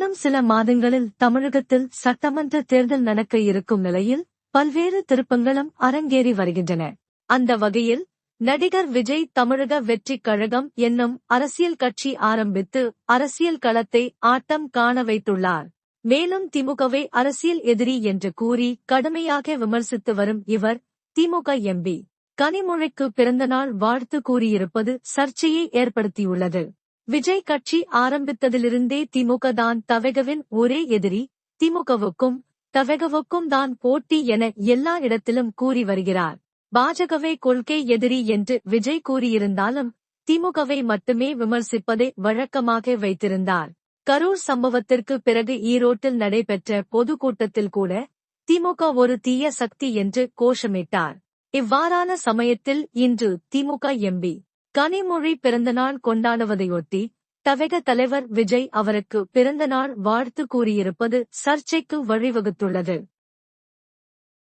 இன்னும் சில மாதங்களில் தமிழகத்தில் சட்டமன்ற தேர்தல் நடக்க இருக்கும் நிலையில் பல்வேறு திருப்பங்களும் அரங்கேறி வருகின்றன. அந்த வகையில் நடிகர் விஜய் தமிழக வெற்றிக் கழகம் என்னும் அரசியல் கட்சி ஆரம்பித்து அரசியல் களத்தை ஆட்டம் காண வைத்துள்ளார். மேலும் திமுகவை அரசியல் எதிரி என்று கூறி கடுமையாக விமர்சித்து வரும் இவர் திமுக எம்பி. கனிமொழிக்கு பிறந்தநாள் வாழ்த்து கூறியிருப்பது சர்ச்சையை ஏற்படுத்தியுள்ளது. விஜய் கட்சி ஆரம்பித்ததிலிருந்தே திமுக தான் தவகவின் ஒரே எதிரி திமுகவுக்கும் தவகவுக்கும் தான் போட்டி என எல்லா இடத்திலும் கூறி வருகிறார். பாஜகவே கொள்கை எதிரி என்று விஜய் கூறியிருந்தாலும் திமுகவை மட்டுமே விமர்சிப்பதை வழக்கமாக வைத்திருந்தார். கரூர் சம்பவத்திற்கு பிறகு ஈரோட்டில் நடைபெற்ற பொதுக்கூட்டத்தில் கூட திமுக ஒரு தீய சக்தி என்று கோஷமிட்டார். இவ்வாறான சமயத்தில் இன்று திமுக எம்பி கனிமொழி பிறந்தநாள் கொண்டாடுவதையொட்டி தவக தலைவர் விஜய் அவருக்கு பிறந்தநாள் வாழ்த்து கூறியிருப்பது சர்ச்சைக்கு வழிவகுத்துள்ளது.